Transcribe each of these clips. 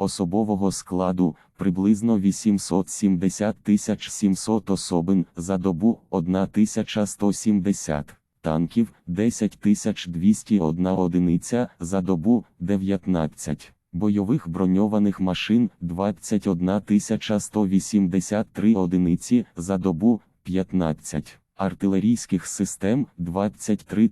особового складу приблизно 870 700 особин за добу 1170 танків 10 201 одиниця за добу 19. Бойових броньованих машин 21 183 одиниці за добу 15. Артилерійських систем 23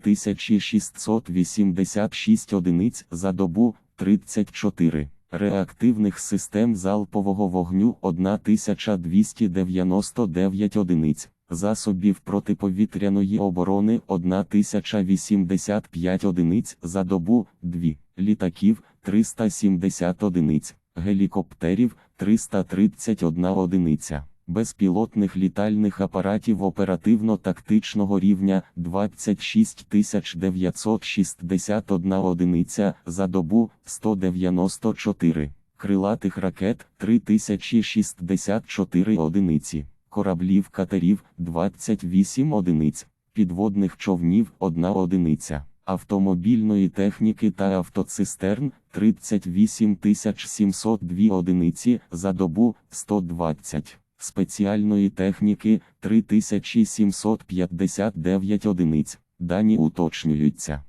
686 одиниць за добу 34. Реактивних систем залпового вогню 1299 одиниць, засобів протиповітряної оборони 1085 одиниць за добу 2, літаків 370 одиниць, гелікоптерів 331 одиниця. Безпілотних літальних апаратів оперативно-тактичного рівня 26 961 одиниця за добу 194, крилатих ракет 3064 одиниці, кораблів катерів 28 одиниць, підводних човнів 1 одиниця, автомобільної техніки та автоцистерн 38 702 одиниці за добу 120 спеціальної техніки 3759 одиниць. Дані уточнюються.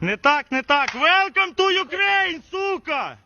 Не так, не так. Welcome to Ukraine, сука!